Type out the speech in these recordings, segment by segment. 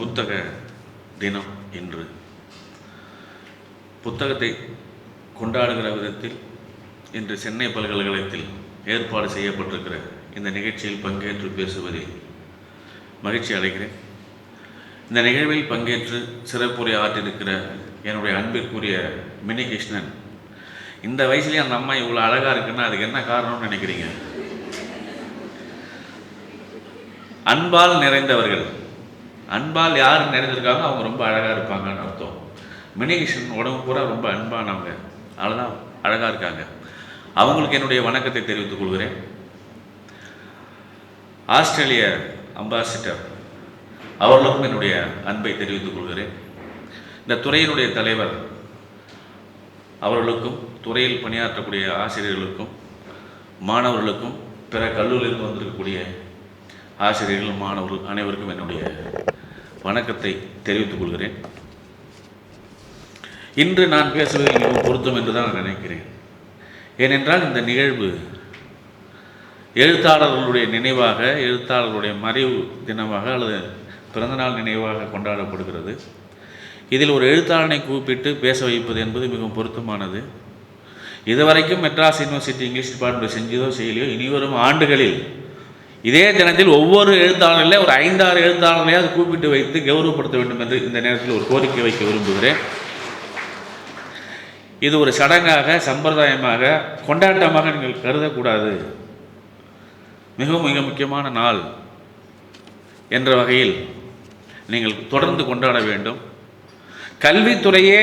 புத்தக தினம் இன்று. புத்தகத்தை கொண்டாடுகிற விதத்தில் இன்று சென்னை பல்கலைக்கழகத்தில் ஏற்பாடு செய்யப்பட்டிருக்கிற இந்த நிகழ்ச்சியில் பங்கேற்று பேசுவதில் மகிழ்ச்சி அடைகிறேன். இந்த நிகழ்வில் பங்கேற்று சிறப்புரை ஆற்றிருக்கிற என்னுடைய அன்பிற்குரிய மினி கிருஷ்ணன் இந்த வயசுலேயே அந்த அம்மா இவ்வளோ அழகாக இருக்குன்னா அதுக்கு என்ன காரணம்னு நினைக்கிறீங்க? அன்பால் நிறைந்தவர்கள். அன்பால் யார் நினைஞ்சிருக்காங்க அவங்க ரொம்ப அழகாக இருப்பாங்கன்னு அர்த்தம். மினிகிருஷ்ணன் உடம்பு பூரா ரொம்ப அன்பானவங்க. அதெல்லாம் அழகாக இருக்காங்க. அவங்களுக்கு என்னுடைய வணக்கத்தை தெரிவித்துக் கொள்கிறேன். ஆஸ்திரேலிய அம்பாசிடர் அவர்களுக்கும் என்னுடைய அன்பை தெரிவித்துக் கொள்கிறேன். இந்த துறையினுடைய தலைவர் அவர்களுக்கும் துறையில் பணியாற்றக்கூடிய ஆசிரியர்களுக்கும் மாணவர்களுக்கும் பிற கல்லூரியிலிருந்து வந்திருக்கக்கூடிய ஆசிரியர்கள் மாணவர்கள் அனைவருக்கும் என்னுடைய வணக்கத்தை தெரிவித்துக் கொள்கிறேன். இன்று நான் பேசுவது மிகவும் பொருத்தம் என்று தான் நான் நினைக்கிறேன். ஏனென்றால் இந்த நிகழ்வு எழுத்தாளர்களுடைய நினைவாக எழுத்தாளர்களுடைய மறைவு தினமாக அல்லது பிறந்தநாள் நினைவாக கொண்டாடப்படுகிறது. இதில் ஒரு எழுத்தாளனை கூப்பிட்டு பேச வைப்பது என்பது மிகவும் பொருத்தமானது. இதுவரைக்கும் மெட்ராஸ் யூனிவர்சிட்டி இங்கிலீஷ் டிபார்ட்மெண்ட் செஞ்சதோ செய்யலையோ இனிவரும் ஆண்டுகளில் இதே தினத்தில் ஒவ்வொரு எழுத்தாளர்களே ஒரு ஐந்தாறு எழுத்தாளர்களையாவது கூப்பிட்டு வைத்து கௌரவப்படுத்த வேண்டும் என்று இந்த நேரத்தில் ஒரு கோரிக்கை வைக்க விரும்புகிறேன். இது ஒரு சடங்காக சம்பிரதாயமாக கொண்டாட்டமாக நீங்கள் கருதக்கூடாது. மிகவும் மிக முக்கியமான நாள் என்ற வகையில் நீங்கள் தொடர்ந்து கொண்டாட வேண்டும். கல்வித்துறையே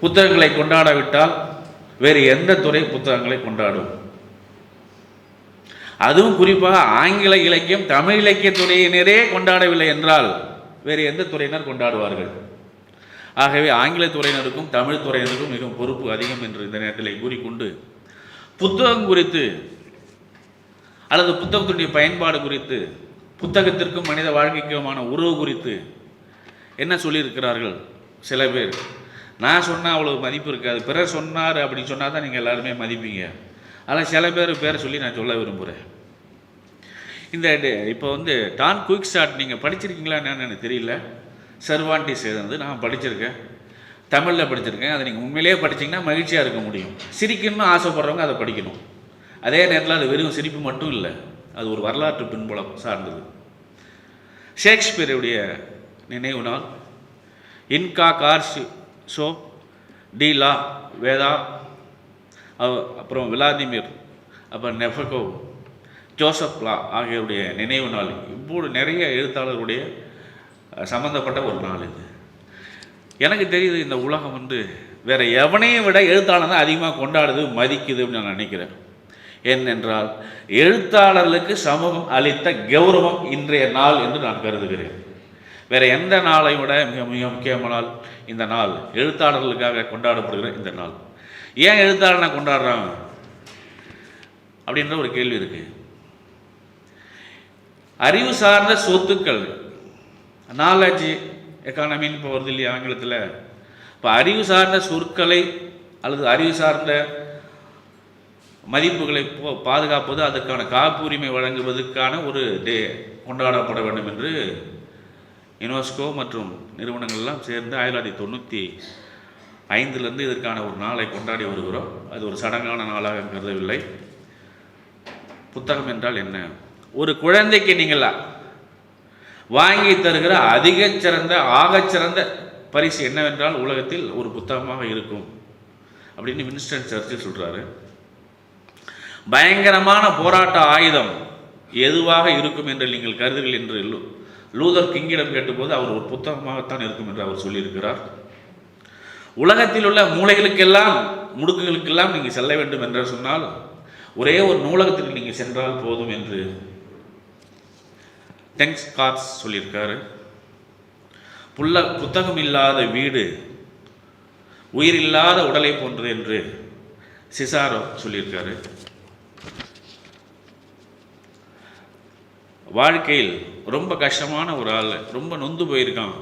புத்தகங்களை கொண்டாடாவிட்டால் வேறு எந்த துறை புத்தகங்களை கொண்டாடும்? அதுவும் குறிப்பாக ஆங்கில இலக்கியம் தமிழ் இலக்கிய துறையினரே கொண்டாடவில்லை என்றால் வேறு எந்த துறையினர் கொண்டாடுவார்கள்? ஆகவே ஆங்கில துறையினருக்கும் தமிழ் துறையினருக்கும் மிகவும் பொறுப்பு அதிகம் என்று இந்த நேரத்தில் கூறிக்கொண்டு புத்தகம் குறித்து அல்லது புத்தகத்தினுடைய பயன்பாடு குறித்து புத்தகத்திற்கும் மனித வாழ்க்கைக்குமான உறவு குறித்து என்ன சொல்லியிருக்கிறார்கள் சில பேர்? நான் சொன்னால் அவ்வளோ மதிப்பு இருக்காது. பிறர் சொன்னார் அப்படின்னு சொன்னால் தான் நீங்கள் எல்லாருமே மதிப்பீங்க. ஆனால் சில பேர் பேரை சொல்லி நான் சொல்ல விரும்புகிறேன் இந்த இப்போ வந்து டான் குயிக் ஷாட் நீங்கள் படிச்சிருக்கீங்களா என்னன்னு எனக்கு தெரியல. சர்வாண்டிஸ் வந்து நான் படிச்சிருக்கேன். தமிழில் படிச்சிருக்கேன். அதை நீங்கள் உண்மையிலேயே படிச்சிங்கன்னா மகிழ்ச்சியாக இருக்க முடியும். சிரிக்கணும்னு ஆசைப்படுறவங்க அதை படிக்கணும். அதே நேரத்தில் அது வெறும் சிரிப்பு மட்டும் இல்லை அது ஒரு வரலாற்று பின்புலம் சார்ந்தது. ஷேக்ஸ்பியருடைய நினைவு நாள். Inca Garcilaso de la Vega அப்புறம் விளாதிமிர் அப்புறம் நெஃபகோ ஜோசப் லா ஆகியோருடைய நினைவு நாள். இப்போது நிறைய எழுத்தாளருடைய சம்மந்தப்பட்ட சம்பந்தப்பட்ட ஒரு நாள் இது. எனக்கு தெரியுது இந்த உலகம் வந்து வேறு எவனையும் விட எழுத்தாளர் தான் அதிகமாக கொண்டாடுது மதிக்குது அப்படின்னு நான் நினைக்கிறேன். ஏனென்றால் எழுத்தாளர்களுக்கு சமூகம் அளித்த கௌரவம் இன்றைய நாள் என்று நான் கருதுகிறேன். வேறு எந்த நாளை விட மிக மிக முக்கியமான நாள் இந்த நாள் எழுத்தாளர்களுக்காக கொண்டாடப்படுகிற இந்த நாள். ஏன் எழுத்தாளனை கொண்டாடுறோம்? அப்படின்ற ஒரு கேள்வி இருக்கு. அறிவு சார்ந்த சொத்துக்கள் நாலேஜ் எக்கானமின்னு இப்போ வருது இல்லையா ஆங்கிலத்தில்? இப்போ அறிவு சார்ந்த சொற்களை அல்லது அறிவு சார்ந்த மதிப்புகளை போ- பாதுகாப்பது அதற்கான காப்புரிமை வழங்குவதற்கான ஒரு டே கொண்டாடப்பட வேண்டும் என்று யுனெஸ்கோ மற்றும் நிறுவனங்கள்லாம் சேர்ந்து ஆயிரத்தி தொள்ளாயிரத்தி தொண்ணூற்றி ஐந்துலேருந்து இதற்கான ஒரு நாளை கொண்டாடி வருகிறோம். அது ஒரு சடங்கான நாளாக கருதவில்லை. புத்தகம் என்றால் என்ன? ஒரு குழந்தைக்கு நீங்கள் வாங்கி தருகிற அதிக சிறந்த ஆகச் சிறந்த பரிசு என்னவென்றால் உலகத்தில் ஒரு புத்தகமாக இருக்கும் அப்படின்னு வின்ஸ்டன் சர்ச்சில் சொல்கிறாரு பயங்கரமான போராட்ட ஆயுதம் எதுவாக இருக்கும் என்று நீங்கள் கருதுகள் என்று லூதர் கிங்கிடம் கேட்டபோது அவர் ஒரு புத்தகமாகத்தான் இருக்கும் என்று அவர் சொல்லியிருக்கிறார். உலகத்தில் உள்ள மூளைகளுக்கெல்லாம் முடுக்குகளுக்கெல்லாம் நீங்கள் செல்ல வேண்டும் என்று சொன்னால் ஒரே ஒரு நூலகத்திற்கு நீங்கள் சென்றால் போதும் என்று டெங்ஸ் கார்ஸ் சொல்லியிருக்காரு. புல்ல புத்தகம் இல்லாத வீடு உயிர் இல்லாத உடலை போன்றது என்று சிசாரோ சொல்லியிருக்காரு. வாழ்க்கையில் ரொம்ப கஷ்டமான ஒரு ஆள் ரொம்ப நொந்து போயிருக்கான்.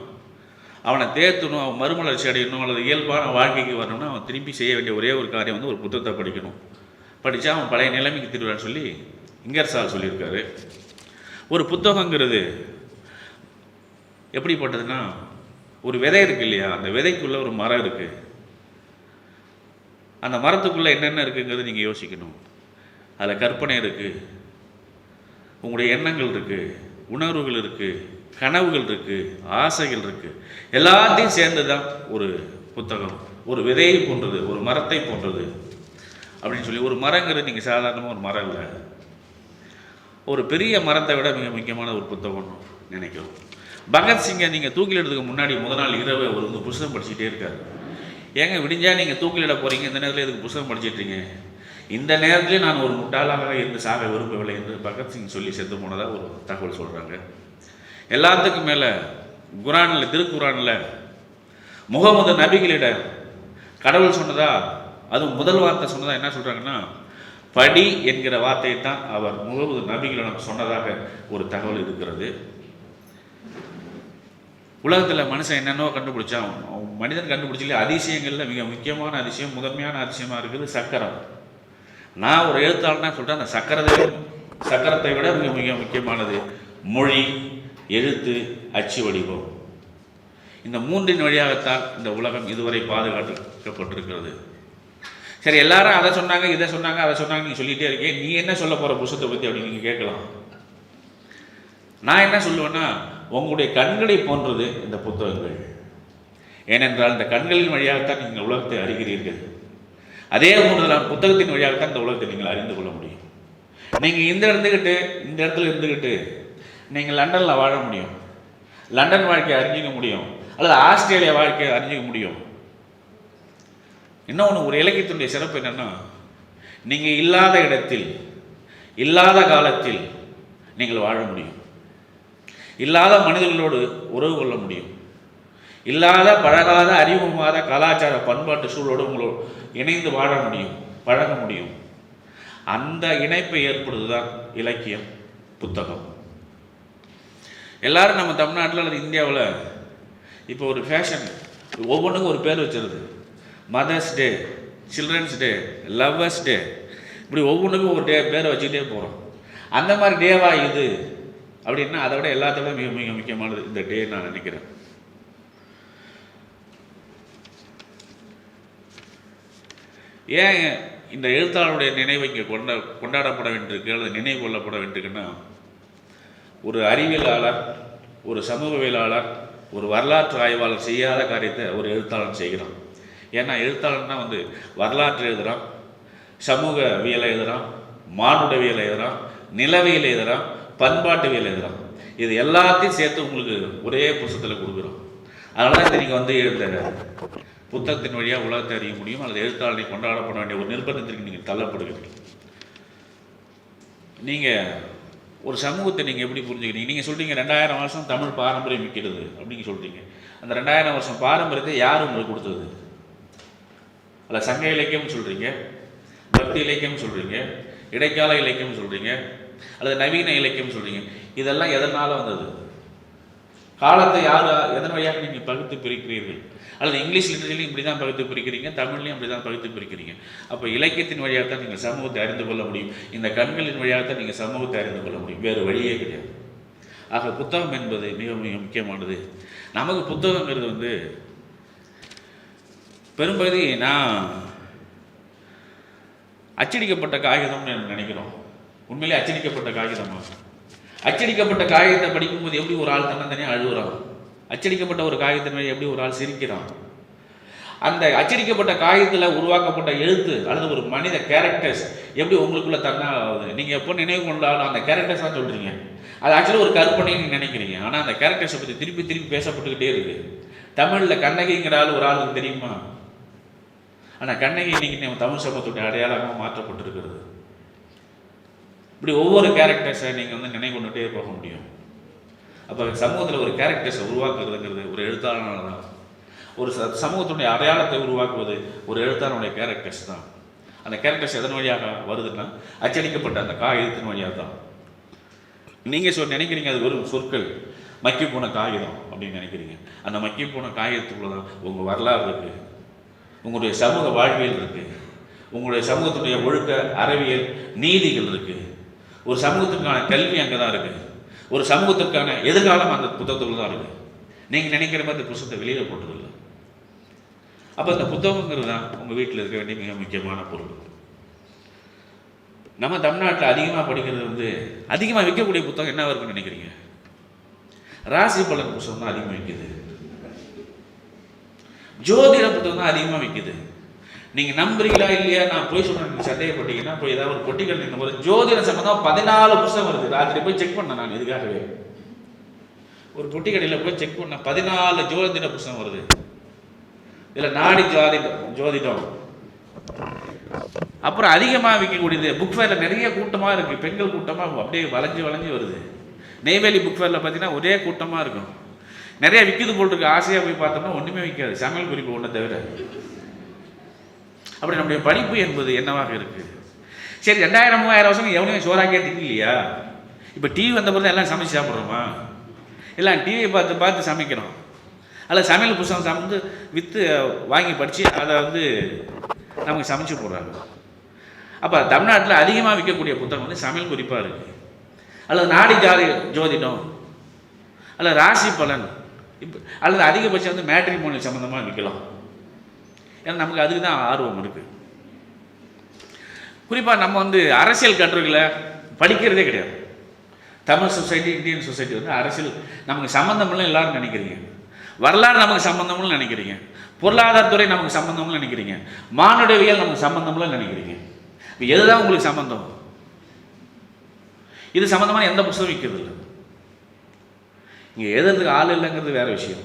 அவனை தேர்த்தணும் அவன் மறுமலர்ச்சி அடையணும் அல்லது இயல்பான வாழ்க்கைக்கு வரணும்னா அவன் திரும்பி செய்ய வேண்டிய ஒரே ஒரு காரியம் வந்து ஒரு புத்தகத்தை படிக்கணும். படித்தா அவன் பழைய நிலைமைக்கு திருவிழான்னு சொல்லி இங்கர்சால் சொல்லியிருக்காரு. ஒரு புத்தகங்கிறது எப்படிப்பட்டதுன்னா ஒரு விதை இருக்கு இல்லையா? அந்த விதைக்குள்ள ஒரு மரம் இருக்கு. அந்த மரத்துக்குள்ள என்னென்ன இருக்குங்கிறது நீங்கள் யோசிக்கணும். அதில் கற்பனை இருக்கு. உங்களுடைய எண்ணங்கள் இருக்கு. உணர்வுகள் இருக்குது கனவுகள் இருக்குது ஆசைகள் இருக்குது எல்லாத்தையும் சேர்ந்து தான் ஒரு புத்தகம். ஒரு விதையை போன்றது ஒரு மரத்தை போன்றது. அப்படின்னு சொல்லி ஒரு மரங்கிறது நீங்கள் சாதாரணமாக ஒரு மரம் இல்லை. ஒரு பெரிய மரத்தை விட மிக முக்கியமான ஒரு புத்தகம்னு நினைக்கிறோம். பகத்சிங்கை நீங்கள் தூக்கிலிடுறதுக்கு முன்னாடி முதல் நாள் இரவு அவர் வந்து புஸ்தகம் படிச்சுட்டே இருக்காரு. ஏங்க விடிஞ்சா நீங்கள் தூக்கிலிட போகிறீங்க இந்த நேரத்தில் எதுக்கு புஸ்தகம் படிச்சிட்றீங்க? இந்த நேரத்துலேயே நான் ஒரு முட்டாளாக இருந்து சாக விரும்பவில்லை என்று பகத்சிங் சொல்லி செத்து போனதாக ஒரு தகவல் சொல்கிறாங்க எல்லாத்துக்கும் மேலே குரானில் திருக்குரானில் முகமது நபிகளிட கடவுள் சொன்னதா அதுவும் முதல் வார்த்தை சொன்னதா என்ன சொல்கிறாங்கன்னா படி என்கிற வார்த்தையை தான் அவர் முகமது நபிகளிடம் சொன்னதாக ஒரு தகவல் இருக்கிறது. உலகத்தில் மனுஷன் என்னென்னோ கண்டுபிடிச்சான் அவன் மனிதன் கண்டுபிடிச்சிலே அதிசயங்களில் மிக முக்கியமான அதிசயம் முதன்மையான அதிசயமாக இருக்குது சக்கரம். நான் ஒரு எழுத்தாளனா சொல்கிறேன் அந்த சக்கரத்தை சக்கரத்தை விட மிக மிக முக்கியமானது மொழி எழுத்து அச்சு வடிவம். இந்த மூன்றின் வழியாகத்தான் இந்த உலகம் இதுவரை பாதுகாக்கப்பட்டிருக்கிறது. சரி எல்லாரும் அதை சொன்னாங்க இதை சொன்னாங்க அதை சொன்னாங்க நீ சொல்லிகிட்டே இருக்கேன் நீ என்ன சொல்ல போகிற புஷத்தை பற்றி அப்படின்னு நீங்கள் கேட்கலாம். நான் என்ன சொல்லுவேன்னா உங்களுடைய கண்களை போன்றது இந்த புத்தகங்கள். ஏனென்றால் இந்த கண்களின் வழியாகத்தான் நீங்கள் உலகத்தை அறிகிறீர்கள். அதே போன்றுதான் புத்தகத்தின் வழியாகத்தான் இந்த உலகத்தை நீங்கள் அறிந்து கொள்ள முடியும். நீங்கள் இந்த இருந்துக்கிட்டு இந்த இடத்துல இருந்துக்கிட்டு நீங்கள் லண்டனில் வாழ முடியும். லண்டன் வாழ்க்கையை அறிஞ்சிக்க முடியும். அல்லது ஆஸ்திரேலியா வாழ்க்கையை அறிஞ்சிக்க முடியும். இன்னொன்று ஒரு இலக்கியத்தினுடைய சிறப்பு என்னென்னா நீங்கள் இல்லாத இடத்தில் இல்லாத காலத்தில் நீங்கள் வாழ முடியும். இல்லாத மனிதர்களோடு உறவு கொள்ள முடியும். இல்லாத பழகாத அறிமுகமாத கலாச்சார பண்பாட்டு சூழலோடு உங்களோடு இணைந்து வாழ முடியும் பழக முடியும். அந்த இணைப்பை ஏற்படுவது தான் இலக்கியம் புத்தகம். எல்லாரும் நம்ம தமிழ்நாட்டில் அல்லது இந்தியாவில் இப்போ ஒரு ஃபேஷன் ஒவ்வொன்றுக்கும் ஒரு பேர் வச்சிருது. Mother's Day Children's Day Lovers Day இப்படி ஒவ்வொன்றுக்கும் ஒரு டே பேரை வச்சுக்கிட்டே போகிறோம் அந்த மாதிரி டேவா இது? அப்படின்னா அதை விட எல்லாத்தோட மிக மிக முக்கியமானது இந்த டே நான் நினைக்கிறேன். ஏன் இந்த எழுத்தாளருடைய நினைவை இங்கே கொண்டா கொண்டாடப்பட வேண்டியிருக்கு அல்லது நினைவு கொள்ளப்பட வேண்டியிருக்குன்னா ஒரு அறிவியலாளர் ஒரு சமூகவியலாளர் ஒரு வரலாற்று ஆய்வாளர் செய்யாத காரியத்தை ஒரு எழுத்தாளன் செய்கிறான். ஏன்னா எழுத்தாளர்னா வந்து வரலாற்று எழுதுகிறான் சமூகவியலை எழுதுகிறான் மானுடவியல் எழுதுகிறான் நிலவியல் எழுதுகிறான் பண்பாட்டுவியல் எழுதுகிறான் இது எல்லாத்தையும் சேர்த்து உங்களுக்கு ஒரே புத்தகத்தில் கொடுக்குறோம். அதனால் இதை நீங்கள் வந்து எழுத புத்தகத்தின் வழியாக உலகத்தை அறிய முடியும் அல்லது எழுத்தாளரை கொண்டாடப்பட வேண்டிய ஒரு நிர்பந்தத்திற்கு நீங்கள் தள்ளப்படுகிறீர்கள். நீங்கள் ஒரு சமூகத்தை நீங்கள் எப்படி புரிஞ்சுக்கிறீங்க? நீங்கள் சொல்கிறீங்க ரெண்டாயிரம் வருஷம் தமிழ் பாரம்பரியம் மிக்கிறது அப்படின்னு சொல்கிறீங்க அந்த ரெண்டாயிரம் வருஷம் பாரம்பரியத்தை யார் உங்களுக்கு கொடுத்தது? அல்ல சங்க இலக்கியம்னு சொல்கிறீங்க பக்தி இலக்கியம்னு சொல்கிறீங்க இடைக்கால இலக்கியம்னு சொல்கிறீங்க அல்லது நவீன இலக்கியம் சொல்கிறீங்க இதெல்லாம் எதனால் வந்தது? காலத்தை யார் எதன் வழியாக நீங்கள் பகுத்து பிரிக்கிறீர்கள்? அல்லது இங்கிலீஷ் லிட்டரேச்சர்லையும் இப்படி தான் பகுத்து பிரிக்கிறீங்க தமிழ்லையும் அப்படி தான் பகுத்து பிரிக்கிறீங்க. அப்போ இலக்கியத்தின் வழியாக தான் நீங்கள் சமூகத்தை அறிந்து கொள்ள முடியும். இந்த கண்களின் வழியாக தான் நீங்கள் சமூகத்தை அறிந்து கொள்ள முடியும். வேறு வழியே கிடையாது. ஆக புத்தகம் என்பது மிக மிக முக்கியமானது. நமக்கு புத்தகங்கிறது வந்து பெரும்பகுதி நான் அச்சடிக்கப்பட்ட காகிதம்னு நினைக்கிறோம். உண்மையிலே அச்சடிக்கப்பட்ட காகிதமாக அச்சடிக்கப்பட்ட காகிதத்தை படிக்கும்போது எப்படி ஒரு ஆள் தன்னந்தனியாக அழுகுறான் அச்சடிக்கப்பட்ட ஒரு காகிதத்தின் எப்படி ஒரு ஆள் சிரிக்கிறான்? அந்த அச்சடிக்கப்பட்ட காகிதத்தில் உருவாக்கப்பட்ட எழுத்து அல்லது ஒரு மனித கேரக்டர்ஸ் எப்படி உங்களுக்குள்ள தன்னாகுது நீங்கள் எப்போ நினைவு கொண்டாலும் அந்த கேரக்டர்ஸ் தான் சொல்கிறீங்க அது ஆக்சுவலாக ஒரு கற்பனைன்னு நினைக்கிறீங்க. ஆனால் அந்த கேரக்டர்ஸை பற்றி திருப்பி திருப்பி பேசப்பட்டுக்கிட்டே இருக்குது தமிழில் கண்ணகிங்கிற ஆள் ஒரு ஆளுக்கு தெரியுமா? ஆனால் கண்ணகி இன்னைக்கு நம்ம தமிழ் சமூகத்துடைய அடையாளமாக மாற்றப்பட்டிருக்கிறது. இப்படி ஒவ்வொரு கேரக்டர்ஸை நீங்கள் வந்து நினைவு கொண்டுகிட்டே போக முடியும். அப்போ சமூகத்தில் ஒரு கேரக்டர்ஸை உருவாக்குறதுங்கிறது ஒரு எழுத்தாளனால தான் ஒரு ச சமூகத்துடைய அடையாளத்தை உருவாக்குவது ஒரு எழுத்தாளனுடைய கேரக்டர்ஸ் தான். அந்த கேரக்டர்ஸ் எதன் வழியாக வருதுன்னா அச்சடிக்கப்பட்ட அந்த காகிதத்தின் வழியாக தான் நீங்கள் சொல் நினைக்கிறீங்க அது வெறும் சொற்கள். மக்கி போன காகிதம் அப்படின்னு நினைக்கிறீங்க. அந்த மக்கி போன காகிதத்துக்குள்ள தான் உங்கள் வரலாறு இருக்குது உங்களுடைய சமூக வாழ்வியல் இருக்குது உங்களுடைய சமூகத்துடைய ஒழுக்க அறிவியல் நீதிகள் இருக்குது ஒரு சமூகத்துக்கான கல்வி அங்கே தான் இருக்குது ஒரு சமூகத்திற்கான எதிர்காலம் அந்த புத்தகத்துக்குள்ள தான் இருக்குது நீங்கள் நினைக்கிற மாதிரி அந்த புத்தகத்தை வெளியில் போட்டதில்லை. அப்போ அந்த புத்தகங்கிறது தான் உங்கள் வீட்டில் இருக்க வேண்டிய மிக முக்கியமான பொருள். நம்ம தமிழ்நாட்டில் அதிகமாக படிக்கிறது வந்து அதிகமாக விற்கக்கூடிய புத்தகம் என்ன இருக்குன்னு நினைக்கிறீங்க? ராசி பலன் புத்தகம் தான் அதிகமாக விற்கிது ஜோதிட புத்தகம் தான் அதிகமாக விற்கிது நீங்கள் நம்புறீங்களா இல்லையா? நான் போய் சொல்கிறேன் சந்தேகப்பட்டீங்கன்னா போய் ஏதாவது ஒரு பொட்டிகள் நீங்கள் ஒரு ஜோதிட சம்பந்தம் பதினாலு புஸ்தகம் வருது. ராத்திரி போய் செக் பண்ணேன் நான் இதுக்காகவே. ஒரு பொட்டி கடையில் போய் செக் பண்ண பதினாலு ஜோதிட புஸ்தகம் வருது. இதில் நாடி ஜோதிடம் ஜோதிடம். அப்புறம் அதிகமாக விற்கக்கூடியது புக் ஃபேரில் நிறைய கூட்டமாக இருக்குது பெண்கள் கூட்டமாக அப்படியே வளைஞ்சு வளைஞ்சு வருது. நெய்வேலி புக் ஃபேரில் பார்த்தீங்கன்னா ஒரே கூட்டமாக இருக்கும். நிறைய விற்கிது போல் இருக்கு. ஆசையாக போய் பார்த்தோம்னா ஒன்றுமே விற்காது சமையல் குறிப்பு ஒன்றை தவிர. அப்படி நம்முடைய படிப்பு என்பது என்னவாக இருக்குது சரி ரெண்டாயிரம் மூவாயிரம் வருஷம் எவனையும் சோறாக்கே திங்கலையா இப்போ டிவி வந்த பிறகு எல்லாம் சமைச்சு சாப்பிட்றோமா? எல்லாம் டிவியை பார்த்து பார்த்து சமைக்கிறோம் அதில் சமையல் புத்தகம் சமைந்து விற்று வாங்கி படித்து அதை வந்து நமக்கு சமைச்சு போடுறாங்க. அப்போ தமிழ்நாட்டில் அதிகமாக விற்கக்கூடிய புத்தகம் வந்து சமையல் குறிப்பாக இருக்குது அல்லது நாடி ஜாதி ஜோதிடம் அல்லது ராசி பலன் இப்போ அல்லது அதிகபட்சம் வந்து மேட்ரிமோனி சம்மந்தமாக விற்கலாம். ஏன்னா நமக்கு அதுக்கு தான் ஆர்வம் இருக்குது குறிப்பாக நம்ம வந்து அரசியல் கட்டுரைகளை படிக்கிறதே கிடையாது. தமிழ் சொசைட்டி இந்தியன் சொசைட்டி வந்து அரசியல் நமக்கு சம்மந்தமில்லை எல்லாரும் நினைக்கிறீங்க. வரலாறு நமக்கு சம்மந்தம்னு நினைக்கிறீங்க. பொருளாதாரத்துறை நமக்கு சம்மந்தம்னு நினைக்கிறீங்க. மானுடவியல் நமக்கு சம்மந்தமில்லை நினைக்கிறீங்க. இப்போ எதுதான் உங்களுக்கு சம்மந்தம் இது சம்மந்தமான எந்த புத்தகம் விற்கிறது இல்லை இங்கே எழுதுறதுக்கு ஆள் இல்லைங்கிறது வேறு விஷயம்.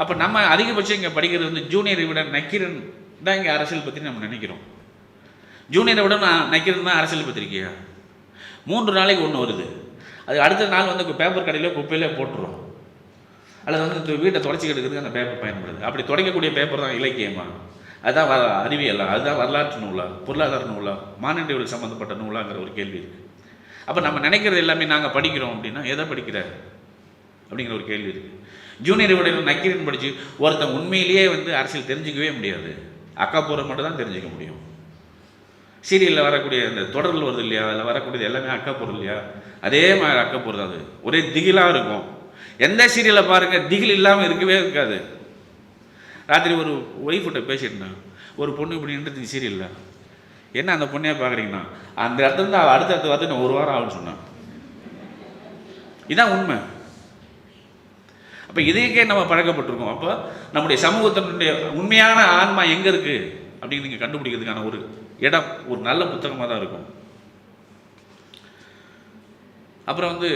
அப்போ நம்ம அதிகபட்சம் இங்கே படிக்கிறது வந்து ஜூனியரை விட நக்கீரன் தான் இங்கே அரசியல் பற்றி நம்ம நினைக்கிறோம். ஜூனியரை விட நான் நக்கீரன் தான் அரசியல் பத்திரிக்கையா? மூன்று நாளைக்கு ஒன்று வருது. அது அடுத்த நாள் வந்து பேப்பர் கடையில் குப்பையிலே போட்டுரும். அல்லது வந்து வீட்டை தொடச்சி எடுக்கிறதுக்கு அந்த பேப்பர் பயன்படுது. அப்படி தொடங்கக்கூடிய பேப்பர் தான் இலக்கியமா? அதுதான் வ அறிவியலா? அதுதான் வரலாற்று நூலா? பொருளாதார நூலா? மாநிலவியல் சம்மந்தப்பட்ட நூலாங்கிற ஒரு கேள்வி இருக்குது அப்போ நம்ம நினைக்கிறது எல்லாமே நாங்கள் படிக்கிறோம் அப்படின்னா எதை படிக்கிற அப்படிங்கிற ஒரு கேள்வி இருக்குது ஜூனியர் விடையில் நக்கீரன் படித்து ஒருத்தன் உண்மையிலேயே வந்து அரசியல் தெரிஞ்சுக்கவே முடியாது. அக்காப்பூரம் மட்டும் தான் தெரிஞ்சுக்க முடியும். சீரியலில் வரக்கூடிய அந்த தொடரில் வருது இல்லையா? அதில் வரக்கூடியது எல்லாமே அக்காப்பூர் இல்லையா? அதே மாதிரி அக்காப்பூர் தான் அது. ஒரே திகிலாக இருக்கும். எந்த சீரியலை பாருங்கள் திகில் இல்லாமல் இருக்கவே இருக்காது. ராத்திரி ஒரு ஒய்ஃப்கிட்ட பேசிட்டேன் ஒரு பொண்ணு இப்படி நின்றுச்சு சீரியலில். என்ன அந்த பொண்ணையே பார்க்குறீங்கன்னா அந்த இடத்துல இருந்து அடுத்த இடத்துல வந்து நான் ஒரு வாரம் ஆகும்னு சொன்னான். இதான் உண்மை. அப்போ இதுக்கே நம்ம பழக்கப்பட்டிருக்கோம். அப்போ நம்முடைய சமூகத்தினுடைய உண்மையான ஆன்மா எங்கே இருக்குது அப்படின்னு நீங்கள் கண்டுபிடிக்கிறதுக்கான ஒரு இடம் ஒரு நல்ல புத்தகமாக தான் இருக்கும். அப்புறம் வந்து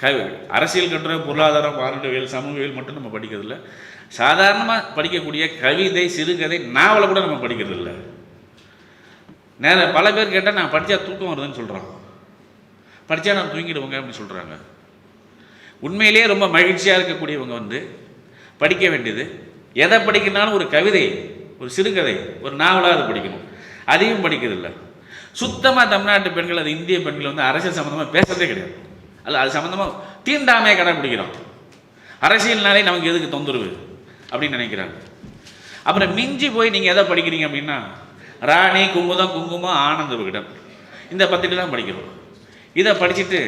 க அரசியல் கட்டுரை பொருளாதாரம் மானுடவியல் சமூகவியல் மட்டும் நம்ம படிக்கிறதில்ல. சாதாரணமாக படிக்கக்கூடிய கவிதை சிறுகதை நாவலை கூட நம்ம படிக்கிறதில்ல. நேர பல பேர் கேட்டால் நான் படித்தா தூக்கம் வருதுன்னு சொல்கிறான் படித்தா நான் தூங்கிடுவோங்க அப்படின்னு சொல்கிறாங்க உண்மையிலேயே ரொம்ப மகிழ்ச்சியாக இருக்கக்கூடியவங்க வந்து படிக்க வேண்டியது. எதை படிக்கணும்னாலும் ஒரு கவிதை ஒரு சிறுகதை ஒரு நாவலாக அதை படிக்கணும். அதையும் படிக்கிறதில்ல. சுத்தமாக தமிழ்நாட்டு பெண்கள் அது இந்திய பெண்கள் வந்து அரசியல் சம்மந்தமாக பேசுறதே கிடையாது. அல்ல அது சம்மந்தமாக தீண்டாமையை கடைப்பிடிக்கிறோம். அரசியல்னாலே நமக்கு எதுக்கு தொந்தரவு அப்படின்னு நினைக்கிறாங்க. அப்புறம் மிஞ்சி போய் நீங்கள் எதை படிக்கிறீங்க அப்படின்னா ராணி குங்குதம் குங்குமம் ஆனந்த விகடன். இந்த பத்திரிகை தான் படிக்கிறோம். இதை படிச்சுட்டு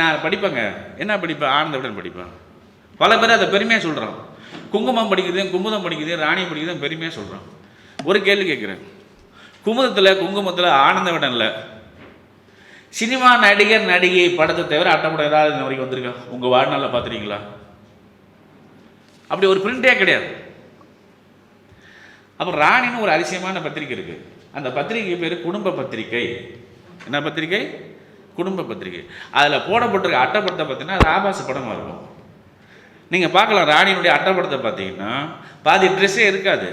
நான் படிப்பேங்க. என்ன படிப்பேன் ஆனந்தவிடன் படிப்பேன். பல பேர் அதை பெருமையாக சொல்கிறான் குங்குமம் படிக்குது குமுதம் படிக்குது ராணி படிக்கிறது பெருமையாக சொல்கிறான் ஒரு கேள்வி கேட்குறேன். குமுதத்தில் குங்குமத்தில் ஆனந்த விடனில் சினிமா நடிகர் நடிகை படத்தை தவிர அட்டப்படம் ஏதாவது இந்த வரைக்கும் வந்திருக்கா? உங்கள் வாழ்நாளில் பார்த்துறீங்களா அப்படி ஒரு பிரிண்டே கிடையாது. அப்புறம் ராணின்னு ஒரு அதிசயமான பத்திரிக்கை இருக்குது அந்த பத்திரிகை பேர் குடும்ப பத்திரிகை என்ன பத்திரிகை குடும்ப பத்திரிகை. அதில் போடப்பட்டிருக்க அட்டைப்படத்தை பார்த்தீங்கன்னா அது ஆபாச படமாக இருக்கும். நீங்கள் பார்க்கலாம் ராணியினுடைய அட்டைப்படத்தை பார்த்தீங்கன்னா பாதி ட்ரெஸ்ஸே இருக்காது.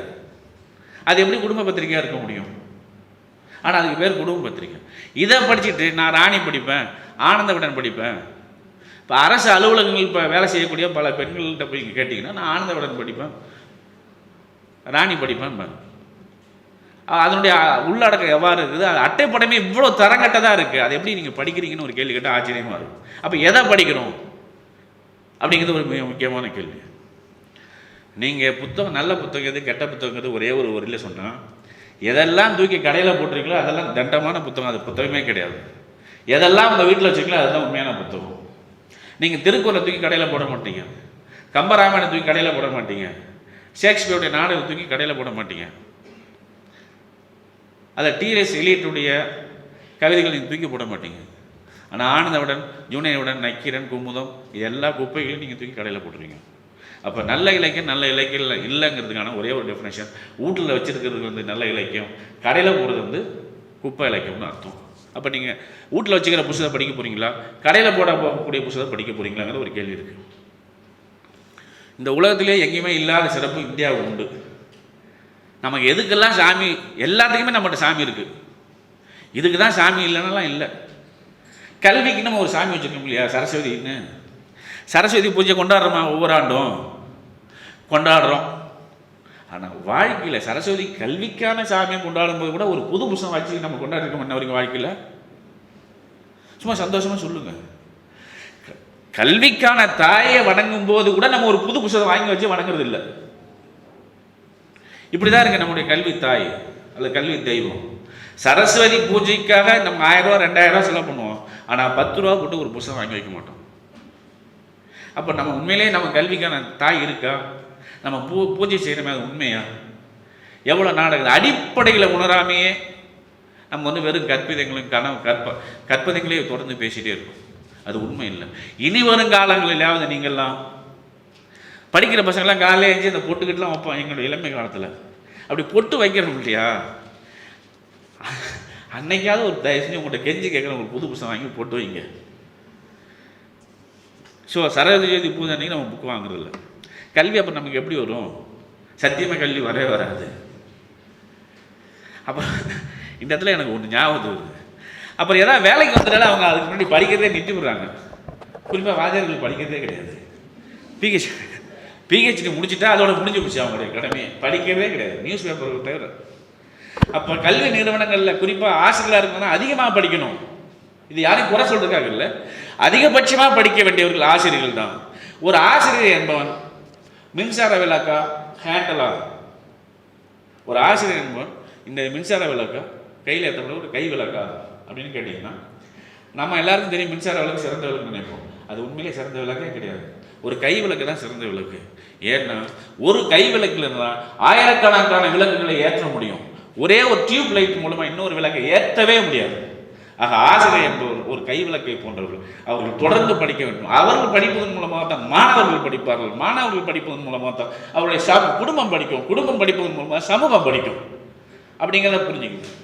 அது எப்படி குடும்ப பத்திரிக்கையாக இருக்க முடியும்? ஆனால் அதுக்கு பேர் குடும்ப பத்திரிக்கை இதை படிச்சுட்டு நான் ராணி படிப்பேன் ஆனந்தவிடன் படிப்பேன். இப்போ அரசு அலுவலகங்கள் இப்போ வேலை செய்யக்கூடிய பல பெண்கள்கிட்ட போய் கேட்டிங்கன்னா நான் ஆனந்தவிடன் படிப்பேன் ராணி படிப்பேன் அதனுடைய உள்ளடக்கம் எவ்வாறு இருக்குது? அது அட்டைப்படமே இவ்வளோ தரங்கட்டதாக இருக்குது அது எப்படி நீங்கள் படிக்கிறீங்கன்னு ஒரு கேள்வி கேட்டால் ஆச்சரியமாக இருக்கும். அப்போ எதை படிக்கிறோம்? அப்படிங்கிறது ஒரு மிக முக்கியமான கேள்வி. நீங்கள் புத்தகம் நல்ல புத்தகம் எது கெட்ட புத்தகம் எது ஒரே ஒரு வரியில் சொன்னால் எதெல்லாம் தூக்கி கடையில் போட்டிருக்கீங்களோ அதெல்லாம் தண்டமான புத்தகம். அது புத்தகமே கிடையாது. எதெல்லாம் உங்கள் வீட்டில் வச்சுருக்கீங்களோ அதுதான் உண்மையான புத்தகம். நீங்கள் திருக்குறளை தூக்கி கடையில் போட மாட்டீங்க. கம்பராமாயணம் தூக்கி கடையில் போட மாட்டீங்க. ஷேக்ஸ்பியருடைய நாடகம் தூக்கி கடையில் போட மாட்டீங்க. அதை டிஎஸ் எலியட்டுடைய கவிதைகள் நீங்கள் தூக்கி போட மாட்டீங்க. ஆனால் ஆனந்தவுடன் ஜூனியருடன் நக்கீரன் குமுதம் இது எல்லா குப்பைகளையும் நீங்கள் தூக்கி கடையில் போட்டுருவீங்க. அப்போ நல்ல இலக்கியம் நல்ல இலக்கியம் இல்லை இல்லைங்கிறதுக்கான ஒரே ஒரு டெஃபினேஷன் வீட்டில் வச்சுருக்கிறது வந்து நல்ல இலக்கியம் கடையில் போகிறது வந்து குப்பை இலக்கியம்னு அர்த்தம். அப்போ நீங்கள் வீட்டில் வச்சுக்கிற புத்தகத்தை படிக்க போகிறீங்களா கடையில் போட போகக்கூடிய புத்தகத்தை படிக்க போகிறீங்களாங்கிற ஒரு கேள்வி இருக்குது இந்த உலகத்திலே எங்கேயுமே இல்லாத சிறப்பு இந்தியாவுக்கு உண்டு. நமக்கு எதுக்கெல்லாம் சாமி எல்லாத்துக்குமே நம்மகிட்ட சாமி இருக்குது இதுக்கு தான் சாமி இல்லைன்னாலாம் இல்லை. கல்விக்கு நம்ம ஒரு சாமி வச்சுருக்கோம் இல்லையா? சரஸ்வதின்னு. சரஸ்வதி பூஜை கொண்டாடுறோமா ஒவ்வொரு ஆண்டும்? கொண்டாடுறோம். ஆனால் வாழ்க்கையில் சரஸ்வதி கல்விக்கான சாமியை கொண்டாடும்போது கூட ஒரு புது புஷம் வச்சு நம்ம கொண்டாடிருக்கோம் என்ன வரைக்கும் வாழ்க்கையில். சும்மா சந்தோஷமாக சொல்லுங்கள் கல்விக்கான தாயை வணங்கும் போது கூட நம்ம ஒரு புது புஷத்தை வாங்கி வச்சு வணங்குறது இல்லை. இப்படி தான் இருக்கு நம்முடைய கல்வி தாய் அல்லது கல்வி தெய்வம். சரஸ்வதி பூஜைக்காக நம்ம ஆயிரம் ரூபா ரெண்டாயிரம் ரூபா செலவு பண்ணுவோம். ஆனால் பத்து ரூபா போட்டு ஒரு புத்தகம் வாங்கி வைக்க மாட்டோம். அப்போ நம்ம உண்மையிலேயே நம்ம கல்விக்கான தாய் இருக்கா? நம்ம பூ பூஜை செய்கிறமே அது உண்மையா? எவ்வளோ நாடகம் அடிப்படையில் உணராமையே நம்ம வந்து வெறும் கற்பிதங்களும் கனவு கற்ப கற்பதைங்களே தொடர்ந்து பேசிகிட்டே இருக்கோம். அது உண்மை இல்லை. இனி வரும் காலங்களிலாவது நீங்கள்லாம் படிக்கிற பசங்களாம் காலையில் எழுந்து அந்த பொட்டுக்கிட்டலாம் வைப்பான் எங்களோட இளமை காலத்தில். அப்படி பொட்டு வைக்கிறோம் இல்லையா? அன்னைக்காவது ஒரு தயவு செஞ்சு உங்கள்கிட்ட கெஞ்சி கேட்குற ஒரு புது புத்தகம் வாங்கி போட்டு வைங்க. ஸோ சரஸ்வதி பூஜை அன்னைக்கு நம்ம புக் வாங்குறதில்ல கல்வி அப்போ நமக்கு எப்படி வரும்? சத்தியமாக கல்வி வரவே வராது. அப்புறம் இந்த இடத்துல எனக்கு ஒன்று ஞாபகம் வருது. அப்புறம் ஏதாவது வேலைக்கு வந்துட்டாலும் அவங்க அதுக்கு முன்னாடி படிக்கிறதே நிறுத்தி விடுறாங்க. குறிப்பாக வாத்தியார்கள் படிக்கிறதே கிடையாது. பிஹெச் பிஹெச்டி முடிச்சுட்டா அதோட முடிஞ்சு போச்சு அவங்களுடைய கடமையை. படிக்கவே கிடையாது. நியூஸ் பேப்பர் தவிர. அப்போ கல்வி நிறுவனங்களில் குறிப்பாக ஆசிரியராக இருக்கணும்னா அதிகமாக படிக்கணும். இது யாரையும் குறை சொல்றதுக்காக இல்லை. அதிகபட்சமாக படிக்க வேண்டியவர்கள் ஆசிரியர்கள் தான். ஒரு ஆசிரியர் என்பவன் மின்சார விளக்கா? ஹேண்டலா ஒரு ஆசிரியர் என்பவன் இந்த மின்சார விளக்கா கையில் ஏற்ற ஒரு கை விளக்கா? அப்படின்னு கேட்டிங்கன்னா நம்ம எல்லாருக்கும் தெரியும் மின்சார விளக்கு சிறந்த விளக்கு நினைப்போம். அது உண்மையிலே சிறந்த விளக்கே கிடையாது. ஒரு கை விளக்கு தான் சிறந்த விளக்கு. ஏன்னா ஒரு கை விளக்கில் இருந்தால் ஆயிரக்கணக்கான விளக்குகளை ஏற்ற முடியும். ஒரே ஒரு டியூப் லைட் மூலமாக இன்னொரு விளக்கை ஏற்றவே முடியாது. ஆக ஆசிரியர் என்பவர் ஒரு கை விளக்கை போன்றவர்கள். அவர்கள் தொடர்ந்து படிக்க வேண்டும். அவர்கள் படிப்பதன் மூலமாக தான் மாணவர்கள் படிப்பார்கள். மாணவர்கள் படிப்பதன் மூலமாக தான் அவருடைய சம குடும்பம் படிக்கும். குடும்பம் படிப்பதன் மூலமாக சமூகம் படிக்கும். அப்படிங்கிறத புரிஞ்சுக்கணும்.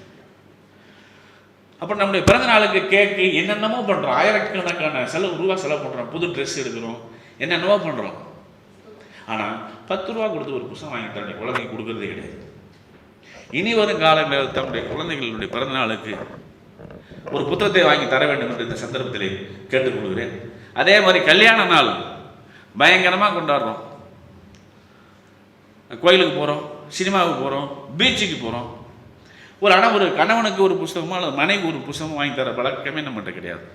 அப்புறம் நம்முடைய பிறந்த நாளுக்கு கேக்கு என்னென்னமோ பண்ணுறோம் ஆயிரக்கணக்கான செலவு ரூபா செலவு பண்ணுறோம் புது ட்ரெஸ் எடுக்கிறோம். என்னென்னமோ பண்ணுறோம் ஆனால் பத்து ரூபா கொடுத்து ஒரு புஸ்தகம் வாங்கி தன்னுடைய குழந்தைக்கு கொடுக்கறதே கிடையாது. இனி வரும் காலங்களில் தன்னுடைய குழந்தைகளுடைய பிறந்த நாளுக்கு ஒரு புத்தகத்தை வாங்கி தர வேண்டும் என்று இந்த சந்தர்ப்பத்தில் கேட்டுக்கொள்கிறேன். அதே மாதிரி கல்யாண நாள் பயங்கரமாக கொண்டாடுறோம். கோயிலுக்கு போகிறோம் சினிமாவுக்கு போகிறோம் பீச்சுக்கு போகிறோம் ஒரு ஆனால் ஒரு கணவனுக்கு ஒரு புஸ்தகமோ அல்லது மனைவி ஒரு புஸ்தகமோ வாங்கி தர பழக்கமே நம்மகிட்ட கிடையாது.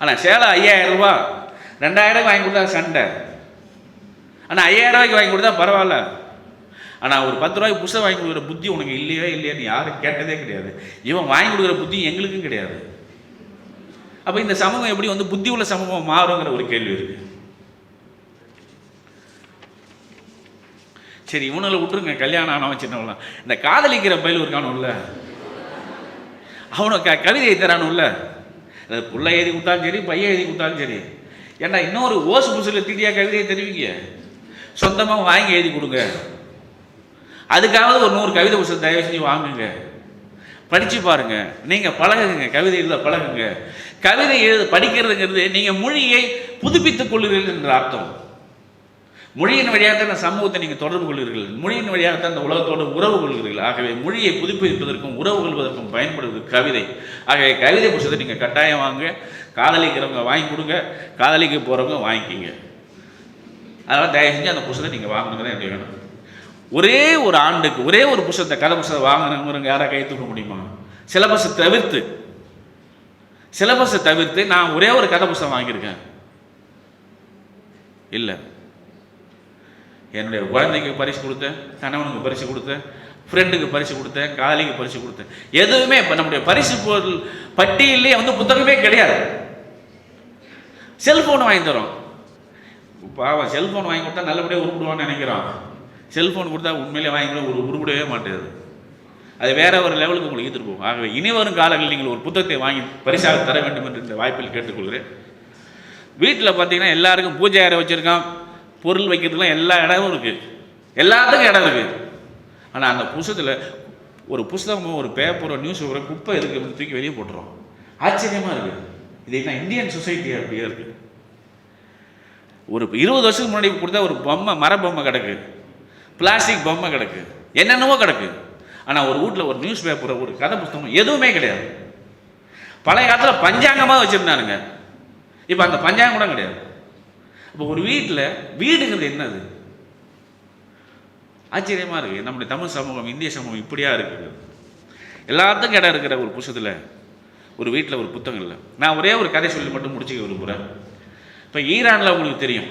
ஆனால் சேலை ஐயாயிரம் ரூபா ரெண்டாயிரம் வாங்கி கொடுத்தா சண்டை. ஆனால் ஐயாயிரம் ரூபாய்க்கு வாங்கி கொடுத்தா பரவாயில்ல. ஆனால் ஒரு பத்து ரூபாய்க்கு புதுசாக வாங்கி கொடுக்குற புத்தி உனக்கு இல்லையோ இல்லையான்னு யாரும் கேட்டதே கிடையாது. இவன் வாங்கி கொடுக்குற புத்தி எங்களுக்கும் கிடையாது. அப்போ இந்த சமூகம் எப்படி வந்து புத்தி உள்ள சமூகம் மாறுங்கிற ஒரு கேள்வி இருக்கு. சரி இவனில் விட்டுருங்க. கல்யாணம் ஆனவன் சின்னவங்களாம் இந்த காதலிக்கிற பயில் இருக்கானுல்ல அவனுக்கு க கவிதை தரானுல்ல அது புள்ள எழுதி கொடுத்தாலும் சரி பையன் எழுதி கொடுத்தாலும் சரி. ஏன்னா இன்னொரு ஓசு புசுல திட்டியா கவிதையை தெரிவிங்க? சொந்தமாக வாங்கி எழுதி கொடுங்க. அதுக்காவது ஒரு நூறு கவிதை புத்தகம் தயவு செஞ்சு வாங்குங்க. படித்து பாருங்க. நீங்கள் பழகுங்க. கவிதை எழுத பழகுங்க. கவிதை எழுத படிக்கிறதுங்கிறது நீங்கள் மொழியை புதுப்பித்துக் கொள்கிறீர்கள் என்ற அர்த்தம். மொழியின் வழியாக தான் சமூகத்தை நீங்கள் தொடர்பு கொள்கிறீர்கள். மொழியின் வழியாக தான் அந்த உலகத்தோடு உறவு கொள்கிறீர்கள். ஆகவே மொழியை புதுப்பிப்பதற்கும் உறவு கொள்வதற்கும் பயன்படுவது கவிதை. ஆகவே கவிதை புத்தகத்தை நீங்கள் கட்டாயம் வாங்க காதலிக்கிறவங்க வாங்கி கொடுங்க. காதலிக்க போகிறவங்க வாங்கிக்கிங்க. அதனால் தயவு செஞ்சு அந்த புத்தகத்தை நீங்கள் வாங்கணுங்கிறத எனக்கு வேணும். ஒரே ஒரு ஆண்டுக்கு ஒரே ஒரு புஸ்தகத்தை கதை புஸ்தகம் வாங்கினவங்க யாராவது கை தூக்க முடியுமா? சிலபஸை தவிர்த்து. சிலபஸை தவிர்த்து நான் ஒரே ஒரு கதை புஸ்தகம் வாங்கியிருக்கேன். இல்லை. என்னுடைய குழந்தைக்கு பரிசு கொடுத்தேன் கணவனுக்கு பரிசு கொடுத்தேன் ஃப்ரெண்டுக்கு பரிசு கொடுத்தேன் காலிக்கு பரிசு கொடுத்தேன். எதுவுமே இப்போ நம்முடைய பரிசு பொருள் பட்டியலே வந்து புத்தகமே கிடையாது. செல்ஃபோனை வாங்கி தரோம். பாவம் செல்ஃபோன் வாங்கி கொடுத்தா நல்லபடியாக உருப்பிடுவான்னு நினைக்கிறான். செல்ஃபோன் கொடுத்தா உண்மையிலே வாங்கி ஒரு உருப்பிடவே மாட்டேது அது வேற ஒரு லெவலுக்கு உங்களுக்கு ஈர்த்துட்டு போகும். ஆகவே இனி வரும் காலங்களில் நீங்கள் ஒரு புத்தகத்தை வாங்கி பரிசாக தர வேண்டும் என்று இந்த வாய்ப்பில் கேட்டுக்கொள்கிறேன். வீட்டில் பார்த்தீங்கன்னா எல்லாருக்கும் பூஜை அறை வச்சுருக்கான். பொருள் வைக்கிறதுலாம் எல்லா இடமும் இருக்குது எல்லாத்துக்கும் இடம் இருக்குது ஆனால் அந்த புஸ்தகத்தில் ஒரு புஸ்தகமோ ஒரு பேப்பரோ நியூஸ் பேப்பரோ குப்பை இருக்குது தூக்கி வெளியே போட்டுரும். ஆச்சரியமாக இருக்குது இது என்ன இந்தியன் சொசைட்டி அப்படியே இருக்குது ஒரு இருபது வருஷத்துக்கு முன்னாடி கொடுத்தா ஒரு பொம்மை மர பொம்மை கிடக்கு. பிளாஸ்டிக் பொம்மை கிடக்கு. என்னென்னவோ கிடக்கு. ஆனால் ஒரு வீட்டில் ஒரு நியூஸ் பேப்பர் ஒரு கதை புஸ்தகம் எதுவுமே கிடையாது. பழைய காலத்தில் பஞ்சாங்கமாக வச்சுருந்தானுங்க. இப்போ அந்த பஞ்சாங்கம் கூட கிடையாது. இப்போ ஒரு வீட்டில் வீடுங்கிறது என்னது? ஆச்சரியமாக இருக்குது நம்முடைய தமிழ் சமூகம் இந்திய சமூகம் இப்படியா இருக்குது? எல்லாத்துக்கும் இடம் இருக்கிற ஒரு புத்தகத்தில் ஒரு வீட்டில் ஒரு புத்தகம் இல்லை. நான் ஒரே ஒரு கதை சொல்லி மட்டும் முடிச்சுக்க விரும்புகிறேன் இப்போ ஈரானில் உங்களுக்கு தெரியும்.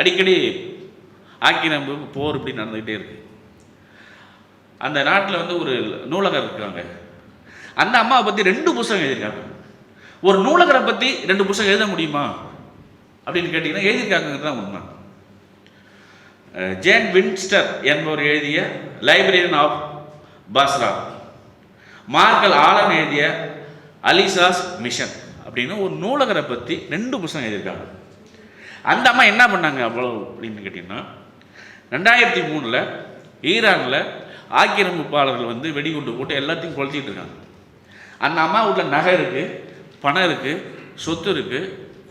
அடிக்கடி ஆக்கிரமிப்பு போர் இப்படி நடந்துக்கிட்டே இருக்கு. அந்த நாட்டில் வந்து ஒரு நூலகர் இருக்காங்க. அந்த அம்மாவை பற்றி ரெண்டு புத்தகம் எழுதியிருக்காங்க. ஒரு நூலகரை பற்றி ரெண்டு புத்தகம் எழுத முடியுமா? அப்படின்னு கேட்டிங்கன்னா எழுதியிருக்காங்கிறது தான் உண்மை. ஜேன் வின்ஸ்டர் என்பவர் எழுதிய librarian of Basra Mark Alan எழுதிய அலிசாஸ் மிஷன் அப்படின்னு ஒரு நூலகரை பற்றி ரெண்டு புத்தகம் எழுதியிருக்காங்க. அந்த அம்மா என்ன பண்ணாங்க அவ்வளோ அப்படின்னு கேட்டிங்கன்னா ரெண்டாயிரத்தி மூணில் ஈரானில் ஆக்கிரமிப்பாளர்கள் வந்து வெடிகுண்டு போட்டு எல்லாத்தையும் கொளுத்திட்டு இருக்காங்க. அந்த அம்மா வீட்டில் நகை இருக்குது பணம் இருக்குது சொத்து இருக்குது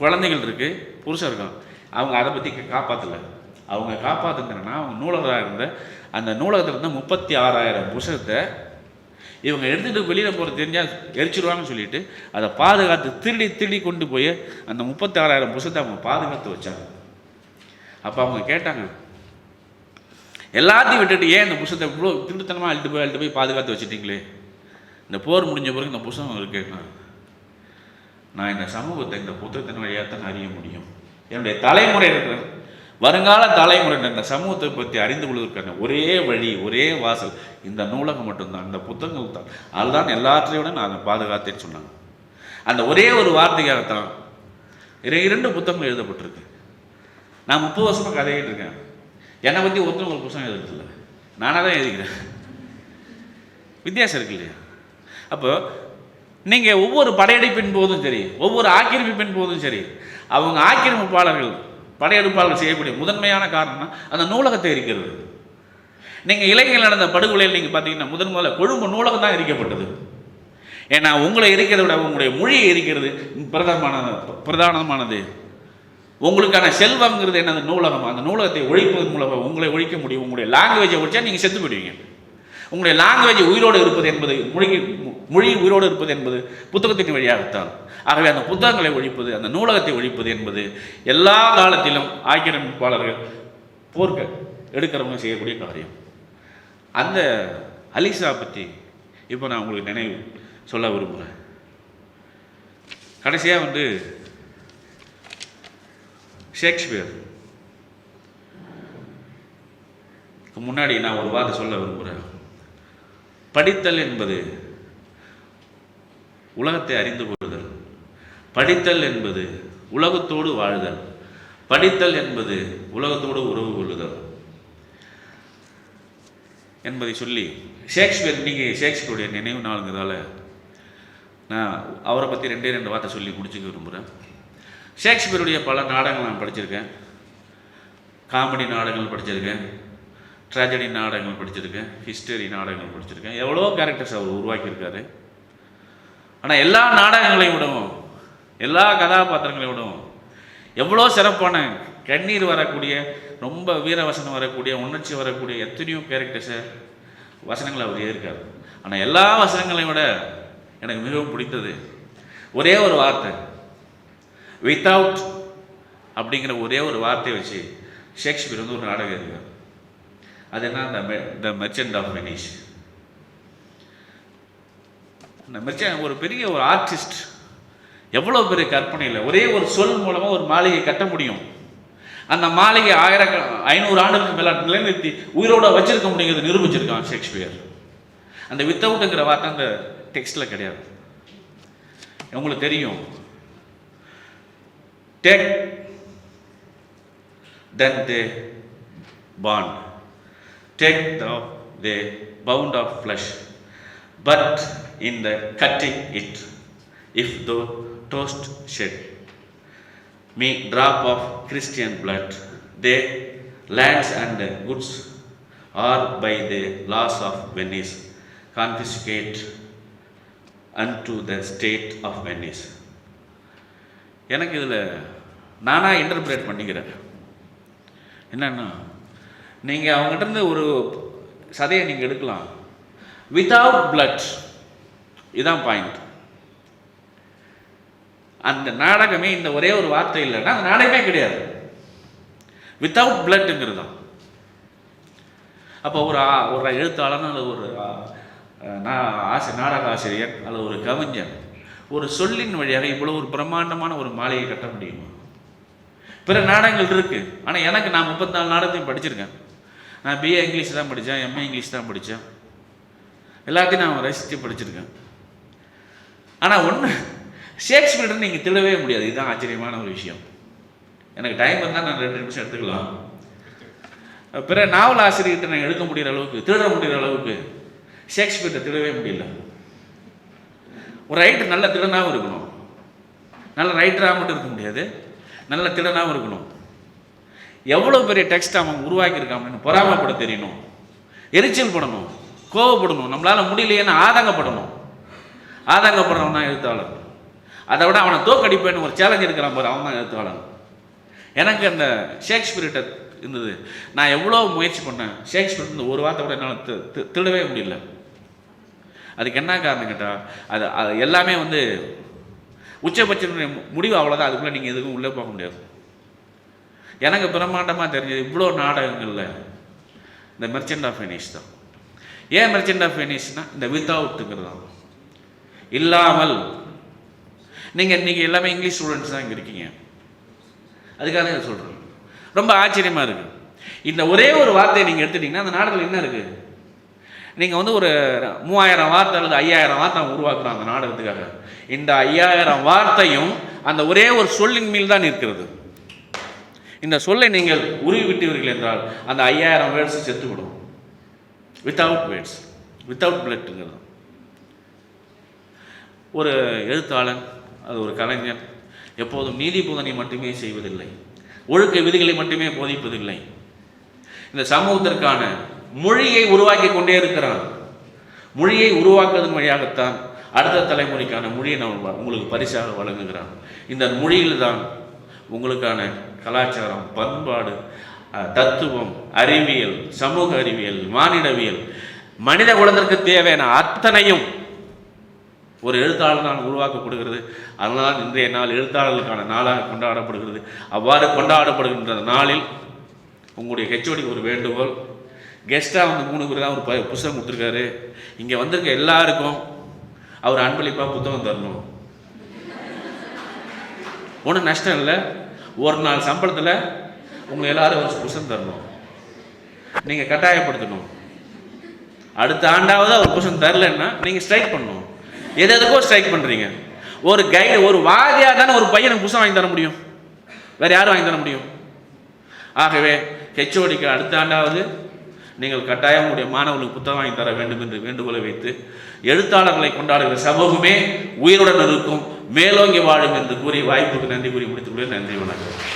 குழந்தைகள் இருக்குது புருஷன் இருக்கான். அவங்க அதை பற்றி காப்பாற்றலை அவங்க காப்பாற்றுங்கன்னா அவங்க நூலகராக இருந்த அந்த நூலகத்தில் இருந்த முப்பத்தி ஆறாயிரம் புஷத்தை இவங்க எடுத்துகிட்டு வெளியில் போகிற தெரிஞ்சால் எரிச்சிருவாங்கன்னு சொல்லிட்டு அதை பாதுகாத்து திருடி திருடி கொண்டு போய் அந்த முப்பத்தாறாயிரம் ஆறாயிரம் அவங்க பாதுகாத்து வச்சாங்க. அப்போ அவங்க கேட்டாங்க எல்லாத்தையும் விட்டுட்டு ஏன் இந்த புத்தகத்தை இவ்வளோ திருட்டுத்தனமாக அழுட்டு போய் அழுட்டு போய் பாதுகாத்து வச்சுட்டிங்களே? இந்த போர் முடிஞ்ச பிறகு இந்த புத்தகம் இருக்கேன்னா நான் இந்த சமூகத்தை இந்த புத்தகத்தின் வழியாக தான் அறிய முடியும். என்னுடைய தலைமுறை இருக்கிற வருங்கால தலைமுறையினர் இந்த சமூகத்தை பற்றி அறிந்து கொள்வதற்கான ஒரே வழி ஒரே வாசல் இந்த நூலகம் மட்டும்தான் இந்த புத்தகங்கள் தான். அதுதான் எல்லாத்தையும் விட நான் அதை பாதுகாத்தேன்னு சொன்னாங்க. அந்த ஒரே ஒரு வார்த்தைக்காகத்தான் இரண்டு புத்தகங்கள் எழுதப்பட்டிருக்கு. நான் முப்பது வருஷமாக கதையிட்டு இருக்கேன். என்னை பற்றி ஒருத்தரும் ஒரு புத்தகம் எழுதுறதில்ல. நானாக தான் எழுதிக்கிறேன். வித்தியாசம் இருக்கு இல்லையா? அப்போ நீங்கள் ஒவ்வொரு படையெடுப்பின் போதும் சரி ஒவ்வொரு ஆக்கிரமிப்பின் போதும் சரி அவங்க ஆக்கிரமிப்பாளர்கள் படையெடுப்பாளர்கள் செய்யக்கூடிய முதன்மையான காரணம் அந்த நூலகத்தை இருக்கிறது நீங்கள் இலங்கையில் நடந்த படுகொலையில் நீங்கள் பார்த்தீங்கன்னா முதன் முதல்ல கொழும்பு நூலகம் தான் எரிக்கப்பட்டது. ஏன்னா உங்களை எரிக்கிறத விட உங்களுடைய மொழியை எரிக்கிறது பிரதமான பிரதானமானது. உங்களுக்கான செல்வங்கிறது என்னது? நூலகம். அந்த நூலகத்தை ஒழிப்பதன் மூலமாக உங்களை ஒழிக்க முடியும். உங்களுடைய லாங்குவேஜை ஒழிச்சா நீங்கள் செத்து போயிடுவீங்க. உங்களுடைய லாங்குவேஜ் உயிரோடு இருப்பது என்பது மொழி மொழி உயிரோடு இருப்பது என்பது புத்தகத்தின் வழியாகத்தான். ஆகவே அந்த புத்தகங்களை ஒழிப்பது அந்த நூலகத்தை ஒழிப்பது என்பது எல்லா காலத்திலும் ஆக்கிரமிப்பாளர்கள் போர்க்க எடுக்கிறவங்க செய்யக்கூடிய காரியம். அந்த அலிசா பற்றி இப்போ நான் உங்களுக்கு நினைவு சொல்ல விரும்புகிறேன் கடைசியாக வந்து ஷேக்ஸ்பியர். முன்னாடி நான் ஒரு வார்த்தை சொல்ல விரும்புகிறேன் படித்தல் என்பது உலகத்தை அறிந்து கொள்ளுதல். படித்தல் என்பது உலகத்தோடு வாழ்தல். படித்தல் என்பது உலகத்தோடு உறவு கொள்ளுதல் என்பதை சொல்லி ஷேக்ஸ்பியர் நீங்கள் ஷேக்ஸ்பியருடைய நினைவு நாளுங்கிறதால நான் அவரை பற்றி ரெண்டே ரெண்டு வார்த்தை சொல்லி முடிச்சுக்க விரும்புகிறேன் ஷேக்ஸ்பியருடைய பல நாடகங்கள் நான் படிச்சிருக்கேன். காமெடி நாடகங்கள் படிச்சிருக்கேன். ட்ராஜடி நாடகங்கள் படிச்சிருக்கேன். ஹிஸ்டரி நாடகங்கள் படிச்சிருக்கேன். எவ்வளோ கேரக்டர்ஸ் அவர் உருவாக்கியிருக்காரு. ஆனால் எல்லா நாடகங்களையும் விடவும் எல்லா கதாபாத்திரங்களையும் விடவும் எவ்வளோ சிறப்பான கண்ணீர் வரக்கூடிய ரொம்ப வீரவசனம் வரக்கூடிய உணர்ச்சி வரக்கூடிய எத்தனையோ கேரக்டர்ஸை வசனங்களை அவர் இருக்கார் ஆனால் எல்லா வசனங்களையும் விட எனக்கு மிகவும் பிடித்தது ஒரே ஒரு வார்த்தை. வித்தவுட் அப்படிங்கிற ஒரே ஒரு வார்த்தையை வச்சு ஷேக்ஸ்பியர் வந்து ஒரு நாடகம் இருக்கார் அது என்ன the the merchant of Venice அந்த மெர்ச்சன் ஒரு பெரிய ஒரு ஆர்டிஸ்ட் எவ்வளோ பெரிய கற்பனை இல்லை. ஒரே ஒரு சொல் மூலமாக ஒரு மாளிகை கட்ட முடியும். அந்த மாளிகை ஆயிரம் ஐநூறு ஆண்டுகளுக்கு மேலே நிலைநிறுத்தி உயிரோட வச்சிருக்க முடியுங்கிறது நிரூபிச்சிருக்கான் ஷேக்ஸ்பியர். அந்த வித்தவுட்டுங்கிற வார்த்தை அந்த டெக்ஸ்டில் கிடையாது. உங்களுக்கு தெரியும். Take then they bond take the they bound of flesh but in the cutting it if the toast shed me drop of Christian blood, their lands and goods are by the laws of Venice confiscate unto the state of Venice. எனக்கு இதில் நானாக interpret பண்ணிக்கிறேன் என்னன்னா நீங்கள் அவங்ககிட்ட இருந்து ஒரு சதையை நீங்கள் எடுக்கலாம். வித்தவுட் பிளட் இதுதான் பாயிண்ட் அந்த நாடகமே இந்த ஒரே ஒரு வார்த்தை இல்லைன்னா அந்த நாடகமே கிடையாது. வித்தவுட் பிளட்டுங்கிறது தான். அப்போ ஒரு ஒரு எழுத்தாளன் அல்லது ஒரு நான் ஆசி நாடக ஆசிரியர் அல்லது ஒரு கவிஞன் ஒரு சொல்லின் வழியாக இவ்வளோ ஒரு பிரம்மாண்டமான ஒரு மாளிகை கட்ட முடியுமா? பிற நாடகங்கள் இருக்குது ஆனால் எனக்கு நான் முப்பத்தாலு நாடகத்தையும் படிச்சிருக்கேன். நான் பிஏ இங்கிலீஷ் தான் படித்தேன் எம்ஏ இங்கிலீஷ் தான் படித்தேன். எல்லாத்தையும் நான் ரசித்து படிச்சிருக்கேன். ஆனால் ஒன்று ஷேக்ஸ்பியர் நீங்கள் திடவே முடியாது. இதுதான் ஆச்சரியமான ஒரு விஷயம். எனக்கு டைம் இருந்தால் நான் ரெண்டு நிமிஷம் எடுத்துக்கலாம். பிற நாவல் ஆசிரியர்கிட்ட நான் எடுக்க முடிகிற அளவுக்கு திருட முடிகிற அளவுக்கு ஷேக்ஸ்பியர்கிட்ட திருடவே முடியல. ஒரு ரைட்டர் நல்ல திறனாகவும் இருக்கணும். நல்ல ரைட்டராக மட்டும் இருக்க முடியாது. நல்ல திறனாகவும் இருக்கணும். எவ்வளோ பெரிய டெக்ஸ்ட் அவன் உருவாக்கியிருக்கான்னு பொறாமப்பட தெரியணும். எரிச்சல் படணும் கோவப்படணும் நம்மளால் முடியலையேன்னு ஆதங்கப்படணும். ஆதங்கப்படுறவன் தான் எழுத்தாளர். அதை விட அவனை தோக்கடிப்பேன்னு ஒரு சேலஞ்ச் இருக்கிறான் பாரு அவன் தான் எழுத்தாளன் எனக்கு அந்த ஷேக்ஸ்பியர்கிட்ட இருந்தது. நான் எவ்வளோ முயற்சி பண்ணேன் ஷேக்ஸ்பியர் இந்த ஒரு வார்த்தை கூட என்னால் திருடவே முடியல. அதுக்கு என்ன காரணம் கேட்டால் அது அது எல்லாமே வந்து உச்சபட்ச முடிவு அவ்வளோதான் அதுக்குள்ளே நீங்கள் எதுவும் உள்ளே போக முடியாது. எனக்கு பிரம்மாண்டமாக தெரிஞ்சது இவ்வளோ நாடகங்களில் இந்த மெர்ச்சன்ட் ஆஃப் வெனிஸ் தான். ஏன் மெர்ச்சன்ட் ஆஃப் வெனிஸ்னால் இந்த வித்தவுட்டுங்கிறது தான். இல்லாமல் நீங்கள் இன்றைக்கி எல்லாமே இங்கிலீஷ் ஸ்டூடெண்ட்ஸ் தான் இங்கே இருக்கீங்க. அதுக்காக தான் சொல்கிறேன் ரொம்ப ஆச்சரியமாக இருக்குது இந்த ஒரே ஒரு வார்த்தையை நீங்கள் எடுத்துட்டிங்கன்னா அந்த நாடகத்தில் என்ன இருக்குது நீங்கள் வந்து ஒரு மூவாயிரம் வார்த்தை அல்லது ஐயாயிரம் வார்த்தை அவன் உருவாக்குறான் அந்த நாடகத்துக்காக. இந்த ஐயாயிரம் வார்த்தையும் அந்த ஒரே ஒரு சொல்லின் மேல் தான் இருக்கிறது. இந்த சொல்லை நீங்கள் உருவி விட்டீர்கள் என்றால் அந்த ஐயாயிரம் வேர்ட்ஸ் செத்துவிடும். வித்தவுட் வேர்ட்ஸ் வித்தவுட் பிளட்டுங்கிறது ஒரு எழுத்தாளன் அது ஒரு கலைஞன் எப்போதும் நீதி போதனை மட்டுமே செய்வதில்லை. ஒழுக்க விதிகளை மட்டுமே போதிப்பதில்லை. இந்த சமூகத்திற்கான மொழியை உருவாக்கி கொண்டே இருக்கிறான். மொழியை உருவாக்குவதன் வழியாகத்தான் அடுத்த தலைமுறைக்கான மொழியை நான் உங்களுக்கு பரிசாக வழங்குகிறான். இந்த மொழியில் தான் உங்களுக்கான கலாச்சாரம் பண்பாடு தத்துவம் அறிவியல் சமூக அறிவியல் மானிடவியல் மனித குலத்திற்கு தேவையான அத்தனையும் ஒரு எழுத்தாளர் நான் உருவாக்கப்படுகிறது. அதனால் இன்றைய நாள் எழுத்தாளர்களுக்கான நாளாக கொண்டாடப்படுகிறது. அவ்வாறு கொண்டாடப்படுகின்ற நாளில் உங்களுடைய ஹெச்ஓடி ஒரு வேண்டுகோள். கெஸ்ட்டாக வந்து மூணு பேர் தான் ஒரு ப புத்தகம் கொடுத்துருக்காரு. இங்கே வந்திருக்க எல்லாருக்கும் அவர் அன்பளிப்பாக புத்தகம் தரணும். ஒன்றும் நஷ்டம் இல்லை. ஒரு நாள் சம்பளத்தில் உங்கள் எல்லாரும் ஒரு புஷன் தரணும். நீங்கள் கட்டாயப்படுத்தணும். அடுத்த ஆண்டாவது அவர் புஷன் தரலன்னா நீங்கள் ஸ்ட்ரைக் பண்ணணும். எது எதுக்கோ ஸ்ட்ரைக் பண்ணுறீங்க ஒரு கைடு ஒரு வாதியாக தானே ஒரு பையனுக்கு புஷன் வாங்கி தர முடியும். வேறு யாரும் வாங்கி தர முடியும்? ஆகவே ஹெச்ஓடிக்கு அடுத்த ஆண்டாவது நீங்கள் கட்டாயம் உங்களுடைய மாணவர்களுக்கு புத்தகம் வாங்கி தர வேண்டும் என்று வேண்டுகோளை வைத்து எழுத்தாளர்களை கொண்டாடுகிற சமூகமே உயிருடன் இருக்கும் மேலோங்கி வாழும் என்று கூறி வாய்ப்புக்கு நன்றி கூறி முடித்துக் கொள்கிறேன். நன்றி வணக்கம்.